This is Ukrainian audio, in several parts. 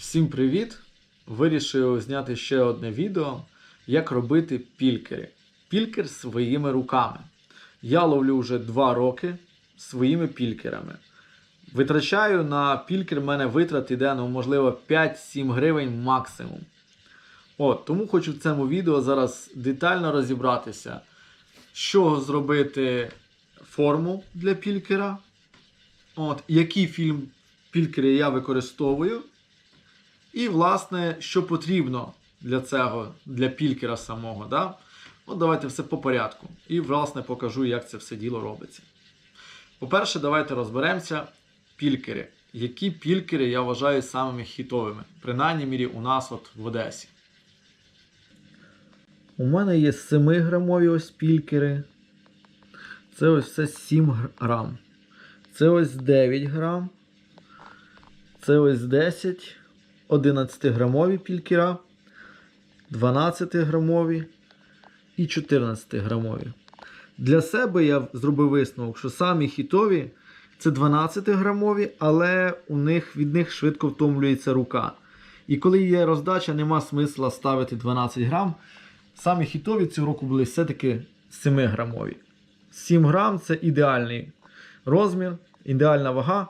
Всім привіт! Вирішив зняти ще одне відео, як робити пількери. Пількер своїми руками. Я ловлю вже 2 роки своїми пількерами. Витрачаю на пількер, в мене витрат іде, ну, можливо, 5-7 гривень максимум. От, тому хочу в цьому відео зараз детально розібратися, з чого зробити форму для пількера. От, які фільм пількери я використовую. І, власне, що потрібно для цього, для пількера самого. Да? От давайте все по порядку. І, власне, покажу, як це все діло робиться. По-перше, давайте розберемося пількери. Які пількери я вважаю самими хітовими, принаймні мірі у нас от в Одесі. У мене є 7-грамові ось пількери. Це ось все 7 грам. Це ось 9 грам. Це ось 10, 11 грамові пількера, 12 грамові і 14 грамові. Для себе я зробив висновок, що самі хітові це 12 грамові, але у них, від них швидко втомлюється рука. І коли є роздача, нема смисла ставити 12 грам. Самі хітові цього року були все-таки 7 грамові. 7 грам це ідеальний розмір, ідеальна вага.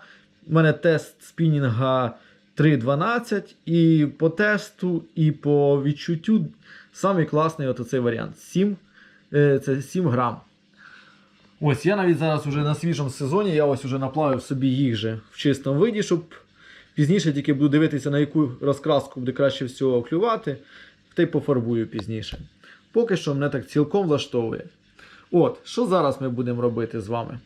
У мене тест спінінга 3.12, і по тесту, і по відчуттю самий класний от оцей варіант. 7, е, це 7 грам. Ось я навіть зараз уже на свіжому сезоні, я ось уже наплавив собі їх же в чистому виді, щоб пізніше тільки буду дивитися, на яку розкраску буде краще всього клювати, та й пофарбую пізніше. Поки що мене так цілком влаштовує. От, що зараз ми будемо робити з вами?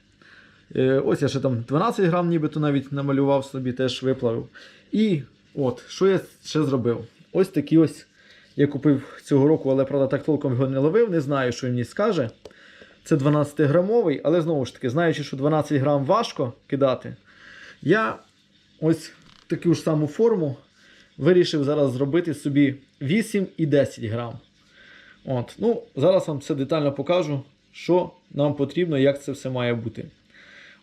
Е, ось я ще там 12 грам нібито навіть намалював собі, теж виплавив. І от, що я ще зробив? Ось такі ось я купив цього року, але правда так толком його не ловив, не знаю, що він мені скаже. Це 12-грамовий, але знову ж таки, знаючи, що 12 грам важко кидати, я ось таку ж саму форму вирішив зараз зробити собі 8 і 10 грам. От, ну, Зараз вам все детально покажу, що нам потрібно, як це все має бути.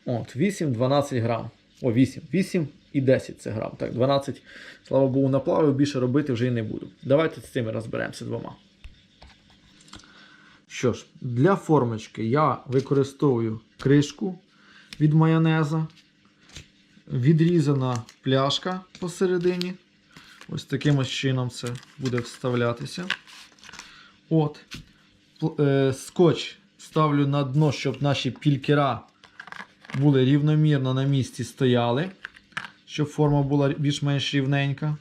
От, 8-12 грам. О, 8. 8 і 10 це грам. Так, 12, слава Богу, наплавив, більше робити вже і не буду. Давайте з цими розберемося двома. Що ж, для формочки я використовую кришку від майонеза. Відрізана пляшка посередині. Ось таким ось чином це буде вставлятися. От. Е, Скотч ставлю на дно, щоб наші пількера були рівномірно на місці стояли, щоб форма була більш-менш рівненька.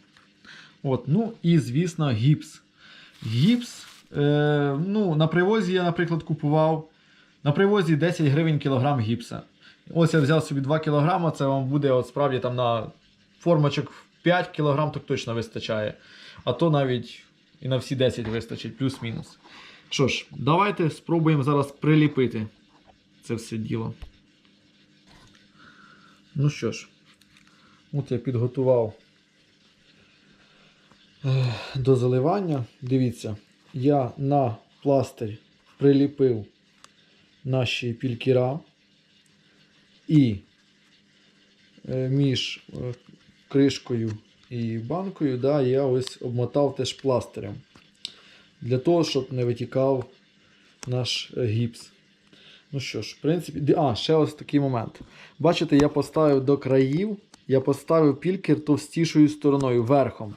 От, ну і, звісно, гіпс. Гіпс. Е, ну, на привозі я, наприклад, купував. На привозі 10 гривень кілограм гіпса. Ось я взяв собі 2 кілограма, це вам буде от справді там на формочок 5 кілограм, так точно вистачає. А то навіть і на всі 10 вистачить, плюс-мінус. Що ж, давайте спробуємо зараз приліпити це все діло. Ну що ж, от я підготував е, до заливання. Дивіться, я на пластир приліпив наші пількіра і е, між е, кришкою і банкою да, я ось обмотав теж пластирем. Для того, щоб не витікав наш гіпс. Ну що ж, в принципі, а, ще ось такий момент. Бачите, я поставив до країв, я поставив пількер товстішою стороною верхом.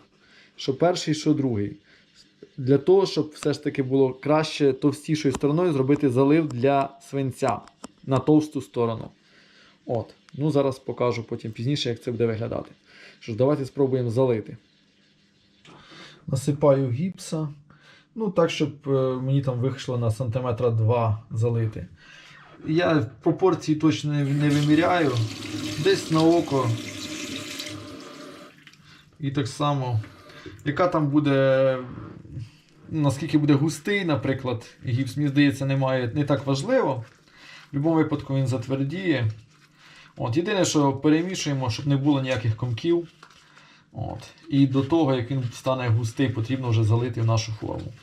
Що перший, що другий. Для того, щоб все ж таки було краще товстішою стороною зробити залив для свинця на товсту сторону. От. Ну, зараз покажу потім пізніше, як це буде виглядати. Що ж, давайте спробуємо залити. Насипаю гіпса. Ну, так, щоб е, мені там вийшло на сантиметра 2 залити. Я пропорції точно не, не виміряю. Десь на око. І так само, яка там буде, наскільки буде густий, наприклад, гіпс, мені здається, немає, не так важливо. В будь-якому випадку він затвердіє. От, єдине, що перемішуємо, щоб не було ніяких комків. От. І до того, як він стане густий, потрібно вже залити в нашу форму.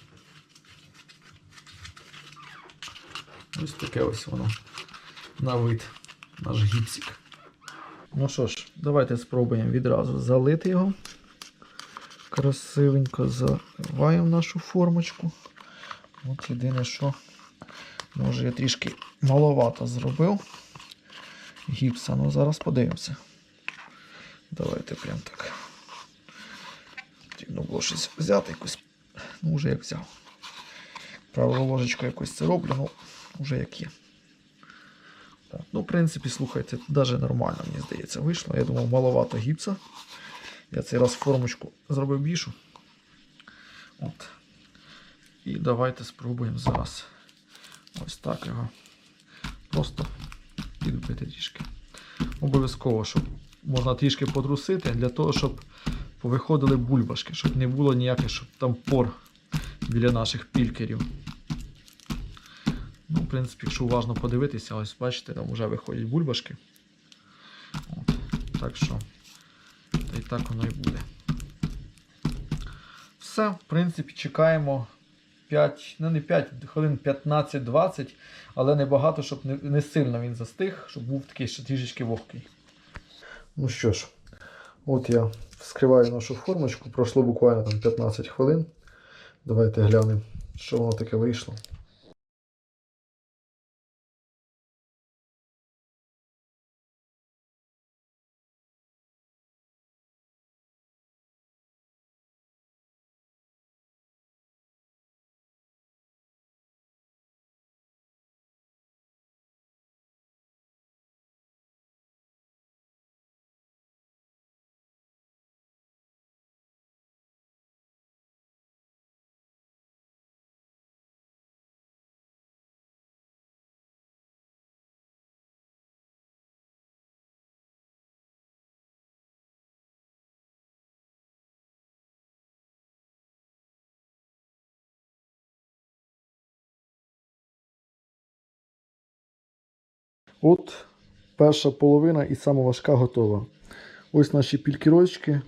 Ось таке ось воно на вид, наш гіпсик. Ну що ж, давайте спробуємо відразу залити його. Красивенько заливаємо нашу формочку. От єдине, що може я трішки маловато зробив. Гіпса, ну зараз подивимося. Давайте прям так. Потрібно було щось взяти якусь. Ну, вже як взяв. Правило ложечку якось це роблю, ну, вже як є. Так, ну, в принципі, слухайте, навіть нормально, мені здається, вийшло. Я думав, маловато гіпса. Я цей раз формочку зробив більшу. От. І давайте спробуємо зараз ось так його просто підбити трішки. Обов'язково, щоб можна трішки подрусити, для того, щоб повиходили бульбашки, щоб не було ніяких щоб там пор біля наших пількерів. Ну, в принципі, якщо уважно подивитися, ось бачите, там вже виходять бульбашки. От. Так що, й так воно і буде. Все, в принципі, чекаємо 5, ну не 5, хвилин 15-20, але не багато, щоб не, не сильно він застиг, щоб був такий ще трішечки вогкий. Ну що ж, от я вскриваю нашу формочку, пройшло буквально там 15 хвилин. Давайте глянемо, що воно таке вийшло. От перша половина і сама важка готова. Ось наші пількірочки,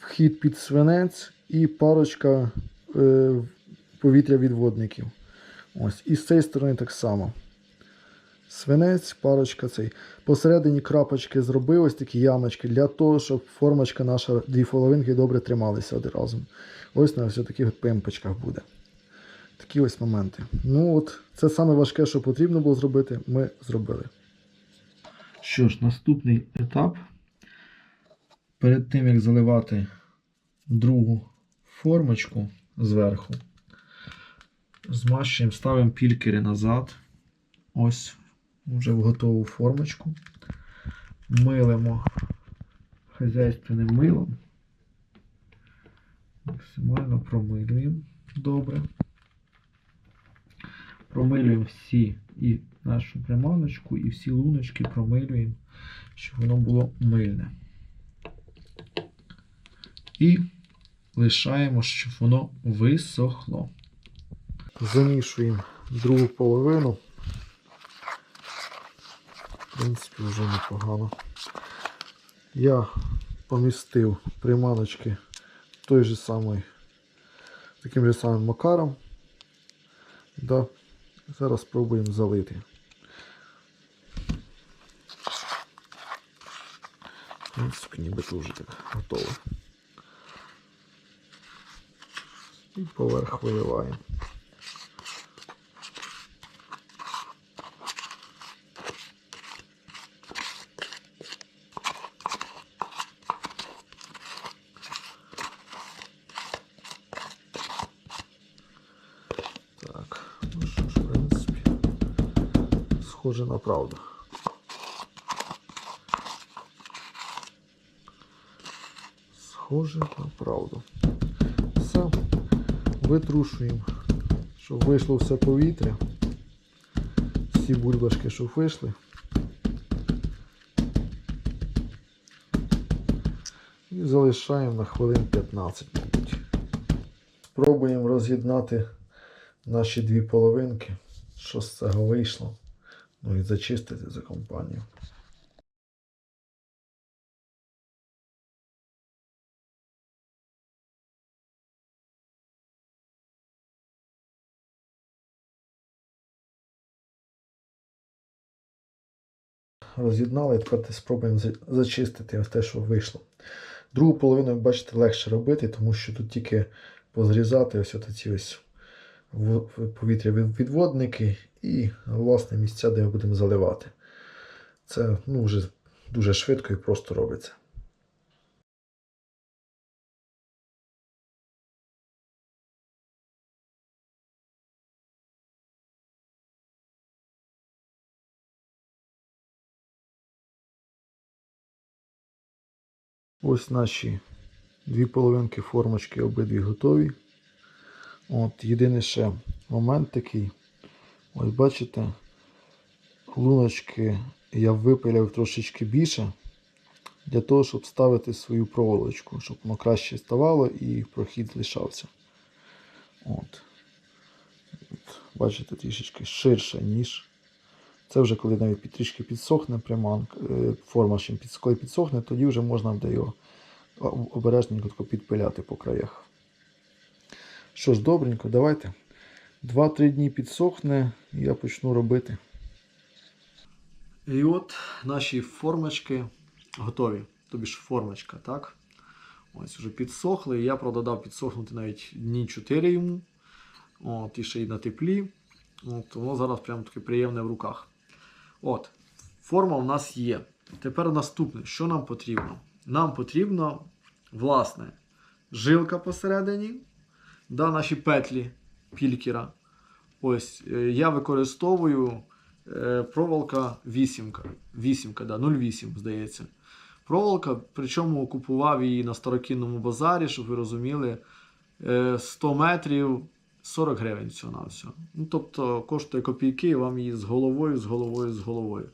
вхід під свинець і парочка е, повітря відводників. Ось. І з цієї сторони так само. Свинець, парочка цей. Посередині крапочки зробив ось такі ямочки для того, щоб формочка наша дві половинки добре трималися один разом. Ось на ось таких пимпочках буде. Такі ось моменти. Ну от, це саме важке, що потрібно було зробити, ми зробили. Що ж, наступний етап. Перед тим, як заливати другу формочку зверху, змащуємо, ставимо пількери назад. Ось, вже в готову формочку. Милимо хазяйственним милом. Максимально промилюємо добре. Промилюємо всі і нашу приманочку, і всі луночки промилюємо, щоб воно було мильне. І лишаємо, щоб воно висохло. Замішуємо другу половину. В принципі, вже непогано. Я помістив приманочки той же самий, таким же самим макаром. Да. Зараз спробуємо залити. В принципі, нібито вже так готово. І поверх виливаємо. Так, ну що ж, в принципі, схоже на правду. Схоже на правду. Все. Витрушуємо, щоб вийшло все повітря. Всі бульбашки, щоб вийшли. І залишаємо на хвилин 15, мабуть. Спробуємо роз'єднати наші дві половинки, що з цього вийшло. Ну і зачистити за компанію. Роз'єднали, і тепер спробуємо зачистити ось те, що вийшло. Другу половину, як бачите, легше робити, тому що тут тільки позрізати ось ці ось повітря відводники і власне місця, де ми будемо заливати. Це ну, вже дуже швидко і просто робиться. Ось наші дві половинки формочки обидві готові. От, єдиний ще момент такий. Ось бачите, луночки я випиляв трошечки більше для того, щоб ставити свою проволочку, щоб воно краще ставало і прохід лишався. От. От, бачите, трішечки ширше, ніж. Це вже коли навіть під- трішки підсохне приманка, е, форма ще під, коли підсохне, тоді вже можна буде його обережненько підпиляти по краях. Що ж, добренько, давайте. 2-3 дні підсохне, і я почну робити. І от наші формочки готові. Тобі ж формочка, так? Ось вже підсохли. Я правда дав підсохнути навіть дні 4 йому. От, і ще й на теплі. От, воно зараз прям таке приємне в руках. От, форма у нас є. Тепер наступне, що нам потрібно? Нам потрібно, власне, жилка посередині, да, наші петлі пількера. Ось, е, я використовую е, проволока 8. 8, да, 0,8, здається. Проволока, причому купував її на старокінному базарі, щоб ви розуміли, е, 100 метрів 40 гривень всього на все. Ну, тобто коштує копійки, і вам її з головою, з головою, з головою.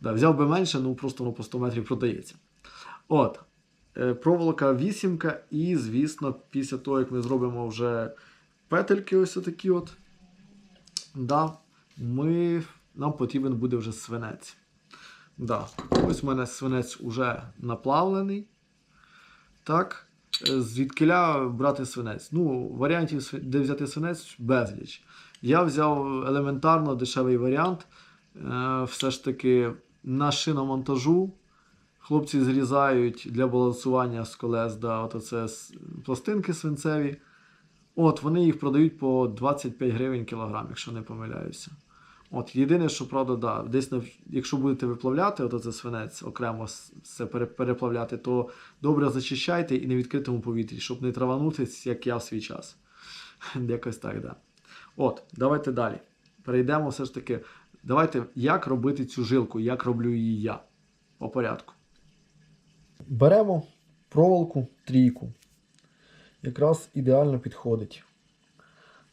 Да, взяв би менше, ну просто воно по 100 метрів продається. От. Е, Проволока вісімка, і, звісно, після того, як ми зробимо вже петельки, ось такі от, да, ми, нам потрібен буде вже свинець. Да. Ось у мене свинець уже наплавлений. Так. Е, Звідкиля брати свинець? Ну, варіантів, де взяти свинець, безліч. Я взяв елементарно дешевий варіант. Е, Все ж таки на шиномонтажу. Хлопці зрізають для балансування з колес, да, от оце пластинки свинцеві. От, вони їх продають по 25 гривень кілограм, якщо не помиляюся. От, єдине, що правда, да, десь якщо будете виплавляти, от оце свинець окремо пере- переплавляти, то добре зачищайте і на відкритому повітрі, щоб не траванутись, як я в свій час. Якось так, да. От, давайте далі. Перейдемо все ж таки. Давайте, як робити цю жилку, як роблю її я. По порядку. Беремо проволоку трійку. Якраз ідеально підходить.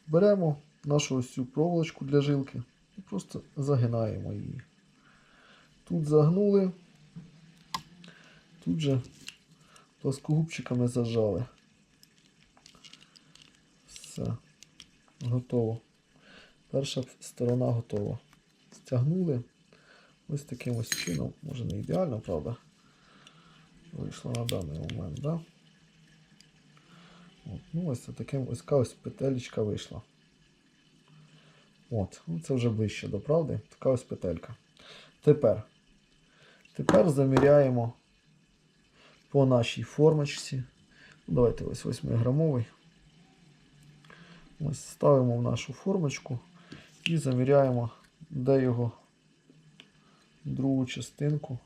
Беремо нашу ось цю проволочку для жилки і просто загинаємо її. Тут загнули, тут же плоскогубчиками зажали. Все, готово. Перша сторона готова. Стягнули ось таким ось чином, може не ідеально, правда? Вийшло на даний момент, да? От, ну ось таким ось петелечка вийшла. От, ну це вже ближче до правди. Така ось петелька. Тепер. Тепер заміряємо по нашій формочці. Ну, Давайте ось 8 грамовий. Ось ставимо в нашу формочку і заміряємо, де його другу частинку.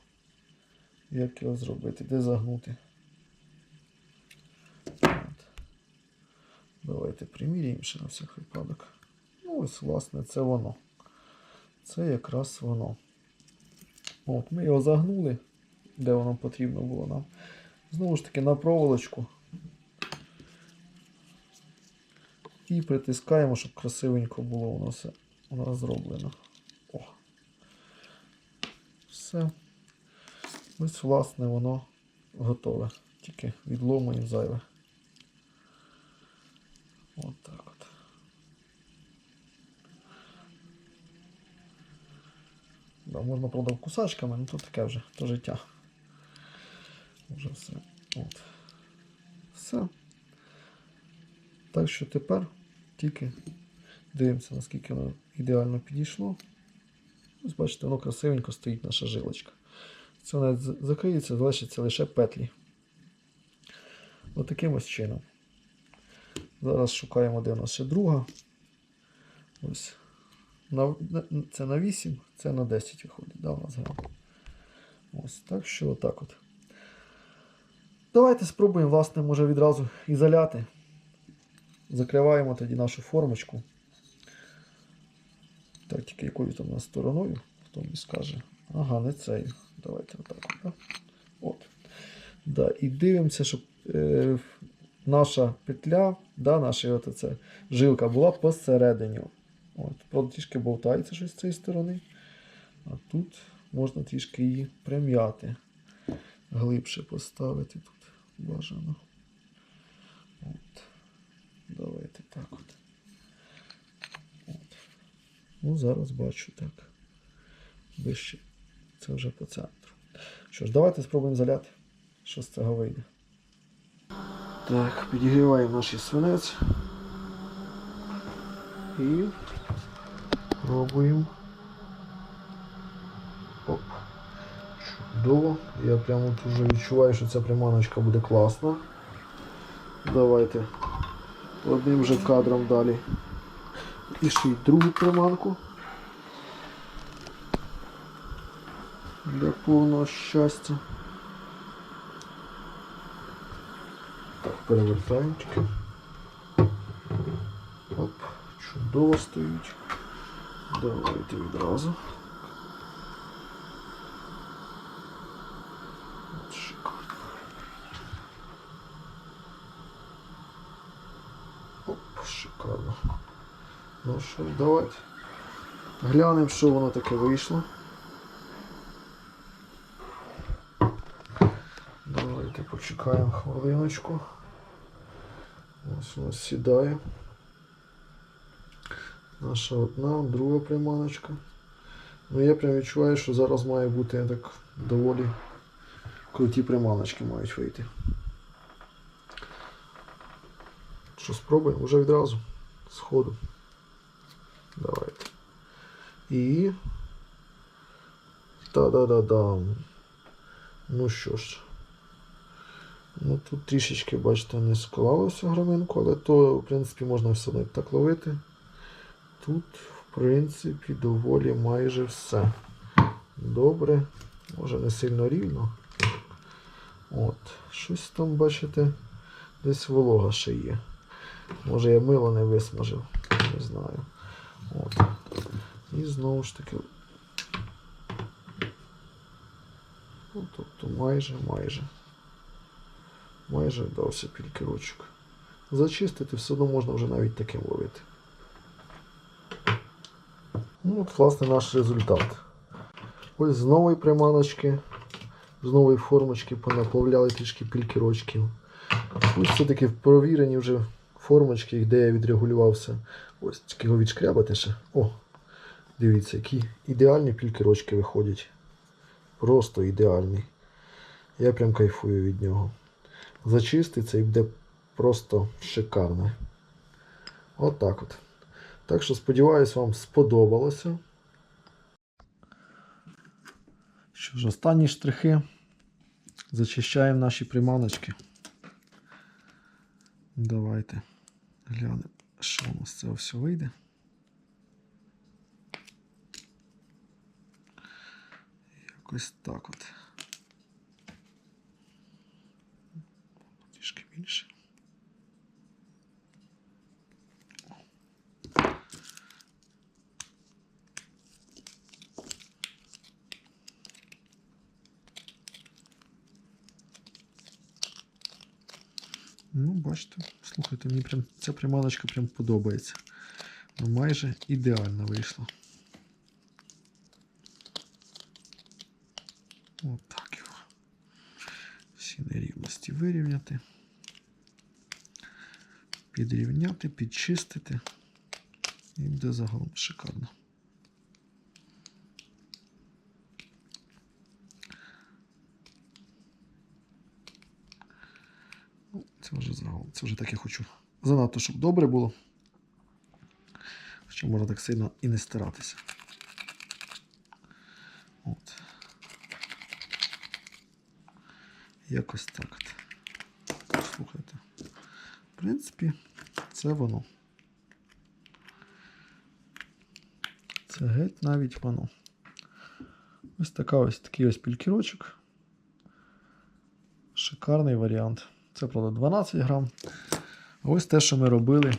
Як його зробити, де загнути. От. Давайте приміряємо ще на всяк випадок. Ось, власне, це воно. Це якраз воно. От, ми його загнули, де воно потрібно було нам. Знову ж таки на проволочку. І притискаємо, щоб красивенько було воно все у нас зроблено. О. Все. Ось, власне, воно готове. Тільки відломуємо зайве. От так от. Можна, правда, кусачками, ну то таке вже, то життя. Вже все. От. Все. Так що тепер тільки дивимося, наскільки воно ідеально підійшло. Ось бачите, воно красивенько стоїть наша жилочка. Це навіть закриється, залишиться лише петлі. Отаким ось чином. Зараз шукаємо, де у нас ще друга. Ось. На, це на 8, це на 10 виходить, да, у нас. Ось так що отак от. Давайте спробуємо, власне, може відразу і заляти. Закриваємо тоді нашу формочку. Так, тільки якою там у нас стороною, хто мені скаже. Ага, не цей. Давайте отак. Да? от. Да, і дивимося, щоб е, наша петля, да, наша оця жилка була посередині. От, правда, трішки болтається щось з цієї сторони. А тут можна трішки її прим'яти. Глибше поставити тут бажано. От. Давайте так от. от. Ну, зараз бачу так. Вище. Це вже по центру. Що ж, давайте спробуємо заляти. Що з цього вийде. Так, підігріваємо наш свинець. І пробуємо. Оп. Чудово. Я прямо тут вже відчуваю, що ця приманочка буде класна. Давайте одним же кадром далі. І ще й другу приманку. Для повного щастя. Так, перевертаємо чудово стоїть. Давайте відразу. Оп, шикарно. Ну що, давайте. Глянемо, що воно таке вийшло. Давайте почекаємо хвилиночку. Ось у нас сідає. Наша одна, друга приманочка. Ну я прям відчуваю, що зараз має бути так доволі круті приманочки мають вийти. Що спробуємо вже відразу. Сходу. Давайте. І. Та-да-да-дам. Ну що ж. Ну тут трішечки, бачите, не склалося граминку, але то, в принципі, можна все одно так ловити. Тут, в принципі, доволі майже все. Добре. Може не сильно рівно. От. Щось там, бачите, десь волога ще є. Може я мило не висмажив. Не знаю. От. І знову ж таки. Ну, тобто майже, майже. Майже вдався пількерочок. Зачистити все одно можна вже навіть таким ловити. Ну, от, власне, наш результат. Ось з нової приманочки, з нової формочки понаплавляли трішки пількерочків. Ось все-таки провірені вже формочки, де я відрегулювався. Ось тільки його відшкрябати ще. О! Дивіться, які ідеальні пількерочки виходять. Просто ідеальні. Я прям кайфую від нього. Зачиститься і буде просто шикарне. От так от. Так що сподіваюсь, вам сподобалося. Що ж, останні штрихи. Зачищаємо наші приманочки. Давайте глянемо, що у нас з цього все вийде. Якось так от. Трішки більше. Ну, бачите, слухайте, мені прям ця приманочка прям подобається. Ну, майже ідеально вийшло. Отак його. Всі нерівності вирівняти. Підрівняти, підчистити. І буде загалом шикарно. Ну, Це вже загалом, це вже так я хочу. Занадто, щоб добре було. Хоча можна так сильно і не старатися. От. Якось так. слухайте. В принципі, це воно. Це геть навіть воно. Ось така ось такий ось пількірочок. Шикарний варіант. Це, правда, 12 грам. Ось те, що ми робили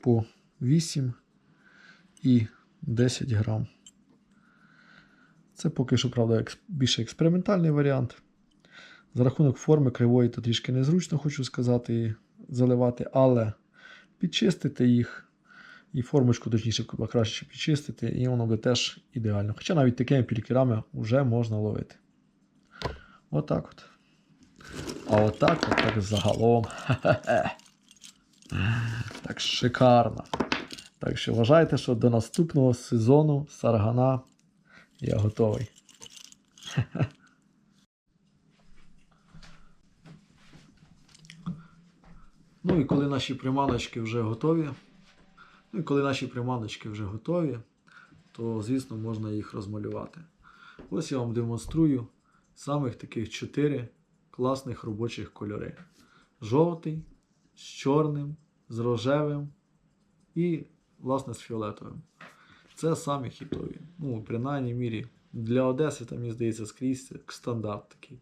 по 8 і 10 грам. Це поки що, правда, більше експериментальний варіант. За рахунок форми кривої то трішки незручно, хочу сказати, заливати, але підчистити їх і формочку, точніше, краще підчистити, і воно буде теж ідеально. Хоча навіть такими пількерами вже можна ловити. Отак от. А отак от так загалом. Так шикарно. Так що вважайте, що до наступного сезону Саргана я готовий. Ну і коли наші приманочки вже готові, ну і коли наші приманочки вже готові, то, звісно, можна їх розмалювати. Ось я вам демонструю самих таких чотири класних робочих кольори: жовтий, з чорним, з рожевим і, власне, з фіолетовим. Це самі хітові. Ну, принаймні мірі. Для Одеси, там, мені здається, скрізь стандарт такий.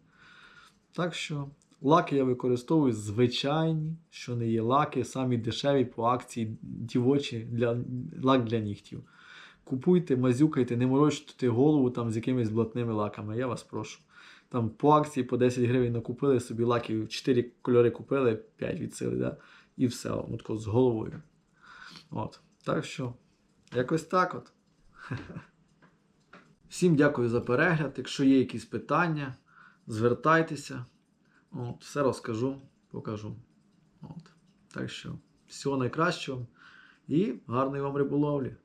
Так що лаки я використовую звичайні, що не є лаки, самі дешеві по акції дівочі для, лак для нігтів. Купуйте, мазюкайте, не морочте голову там з якимись блатними лаками, я вас прошу. Там по акції по 10 гривень накупили собі лаків, 4 кольори купили, 5 відсили, да? і все, тако з головою. От. Так що, якось так от. Всім дякую за перегляд. Якщо є якісь питання, звертайтеся. От, все розкажу, покажу. От. Так що, всього найкращого і гарної вам риболовлі!